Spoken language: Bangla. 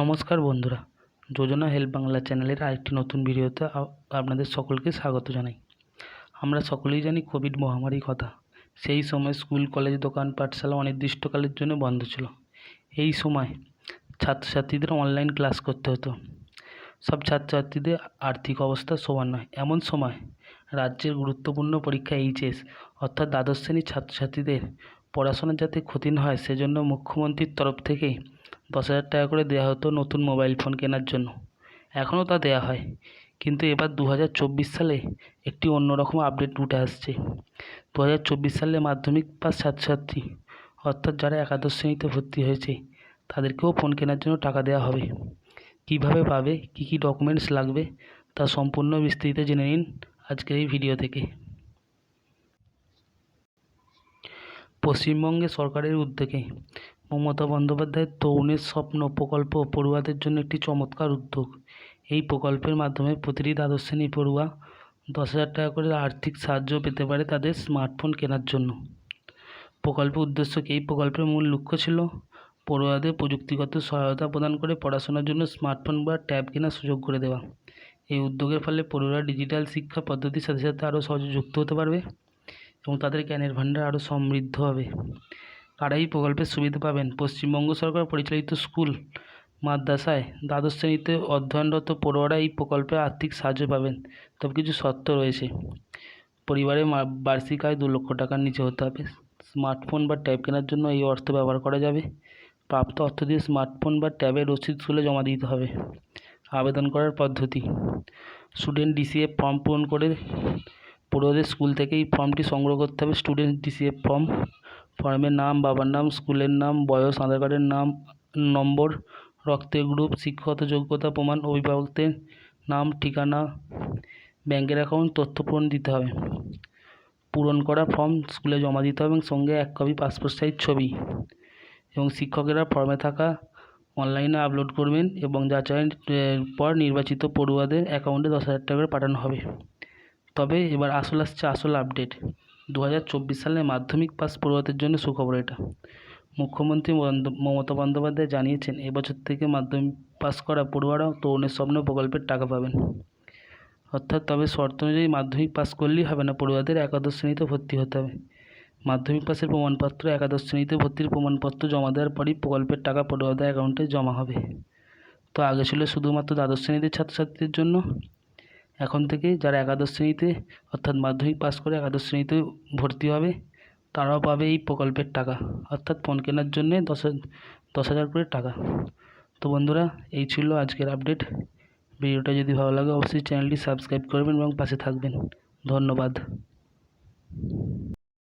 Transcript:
নমস্কার বন্ধুরা, যোজনা হেল্প বাংলা চ্যানেলের আরেকটি নতুন ভিডিওতে আপনাদের সকলকে স্বাগত জানাই। আমরা সকলেই জানি কোভিড মহামারীর কথা। সেই সময় স্কুল, কলেজ, দোকান, পাঠশালা অনির্দিষ্টকালের জন্য বন্ধ ছিল। এই সময় ছাত্রছাত্রীদের অনলাইন ক্লাস করতে হতো। সব ছাত্রছাত্রীদের আর্থিক অবস্থা সমান নয়। এমন সময় রাজ্যের গুরুত্বপূর্ণ পরীক্ষা এইচএস, অর্থাৎ দ্বাদশ শ্রেণির ছাত্রছাত্রীদের পড়াশোনা যাতে ক্ষতি না হয়, সেজন্য মুখ্যমন্ত্রীর তরফ থেকে দশ হাজার টাকা করে দেওয়া হতো নতুন মোবাইল ফোন কেনার জন্য। এখনও তা দেওয়া হয়। কিন্তু এবার দু হাজার চব্বিশ সালে একটি অন্যরকম আপডেট উঠে আসছে। দু হাজার চব্বিশ সালে মাধ্যমিক পাস ছাত্রছাত্রী, অর্থাৎ যারা একাদশ শ্রেণীতে ভর্তি হয়েছে, তাদেরকেও ফোন কেনার জন্য টাকা দেওয়া হবে। কীভাবে পাবে, কী কী ডকুমেন্টস লাগবে, তা সম্পূর্ণ বিস্তারিত জেনে নিন আজকের এই ভিডিও থেকে। পশ্চিমবঙ্গে সরকারের উদ্যোগে মমতা বন্দ্যোপাধ্যায়ের তরুণের স্বপ্ন, প্রকল্প পড়ুয়াদের জন্য একটি চমৎকার উদ্যোগ। এই প্রকল্পের মাধ্যমে প্রতিটি দ্বাদশ শ্রেণি পড়ুয়া দশ হাজার টাকা করে আর্থিক সাহায্য পেতে পারে তাদের স্মার্টফোন কেনার জন্য। প্রকল্পের উদ্দেশ্য কি? এই প্রকল্পের মূল লক্ষ্য ছিল পড়ুয়াদের প্রযুক্তিগত সহায়তা প্রদান করে পড়াশোনার জন্য স্মার্টফোন বা ট্যাব কেনার সুযোগ করে দেওয়া। এই উদ্যোগের ফলে পড়ুয়ারা ডিজিটাল শিক্ষা পদ্ধতির সাথে সাথে আরও সহজে যুক্ত হতে পারবে এবং তাদের জ্ঞানের ভাণ্ডার আরও সমৃদ্ধ হবে। কারা এই প্রকল্পের সুবিধা পাবেন। পশ্চিমবঙ্গ সরকার পরিচালিত স্কুল, মাদ্রাসায় দ্বাদশ শ্রেণীতে অধ্যয়নরত পড়ুয়ারা এই প্রকল্পে আর্থিক সাহায্য পাবেন। তবে কিছু শর্ত রয়েছে। পরিবারের মা- বার্ষিক আয় দু লক্ষ টাকার নিচে হতে হবে। স্মার্টফোন বা ট্যাব কেনার জন্য এই অর্থ ব্যবহার করা যাবে। প্রাপ্ত অর্থ দিয়ে স্মার্টফোন বা ট্যাবের রসিদ স্কুলে জমা দিতে হবে। আবেদন করার পদ্ধতি। স্টুডেন্ট ডিসিএফ ফর্ম পূরণ করে পড়ুয়াদের স্কুল থেকে এই ফর্মটি সংগ্রহ করতে হবে। স্টুডেন্ট ডিসিএফ ফর্ম ফর্মের নাম, বাবার নাম, স্কুলের নাম, বয়স, আধার কার্ডের নাম, নম্বর, রক্তের গ্রুপ, শিক্ষাগত যোগ্যতা, প্রমাণ, অভিভাবকদের নাম, ঠিকানা ব্যাঙ্কের অ্যাকাউন্ট, তথ্য পূরণ দিতে হবে। পূরণ করা ফর্ম স্কুলে জমা দিতে হবে এবং সঙ্গে এক কপি পাসপোর্ট সাইজ ছবি। এবং শিক্ষকেরা ফর্মে থাকা অনলাইনে আপলোড করবেন এবং যাচাইয়ের পর নির্বাচিত পড়ুয়াদের অ্যাকাউন্টে দশ হাজার টাকা করে পাঠানো হবে। তবে এবার আসল আসছে আসল আপডেট। দু হাজার চব্বিশ সালে মাধ্যমিক পাস পড়ুয়াদের জন্য সুখবর এটা। মুখ্যমন্ত্রী মমতা বন্দ্যোপাধ্যায় জানিয়েছেন, এবছর থেকে মাধ্যমিক পাস করা পড়ুয়ারাও তরুণের স্বপ্ন প্রকল্পের টাকা পাবেন। অর্থাৎ তবে শর্ত অনুযায়ী মাধ্যমিক পাস করলেই হবে না, পড়ুয়াদের একাদশ শ্রেণীতে ভর্তি হতে হবে। মাধ্যমিক পাসের প্রমাণপত্র, একাদশ শ্রেণীতে ভর্তির প্রমাণপত্র জমা দেওয়ার পরই প্রকল্পের টাকা পড়ুয়াদের অ্যাকাউন্টে জমা হবে। তো আগে ছিল শুধুমাত্র দ্বাদশ শ্রেণীতে ছাত্রছাত্রীদের জন্য এখন থেকে যারা একাদশ শ্রেণীতে, অর্থাৎ মাধ্যমিক পাস করে একাদশ শ্রেণীতে ভর্তি হবে, তারাও পাবে এই প্রকল্পের টাকা। অর্থাৎ ফোন কেনার জন্যে দশ দশ হাজার করে টাকা। তো বন্ধুরা, এই ছিল আজকের আপডেট। ভিডিওটা যদি ভালো লাগে, অবশ্যই চ্যানেলটি সাবস্ক্রাইব করবেন এবং পাশে থাকবেন। ধন্যবাদ।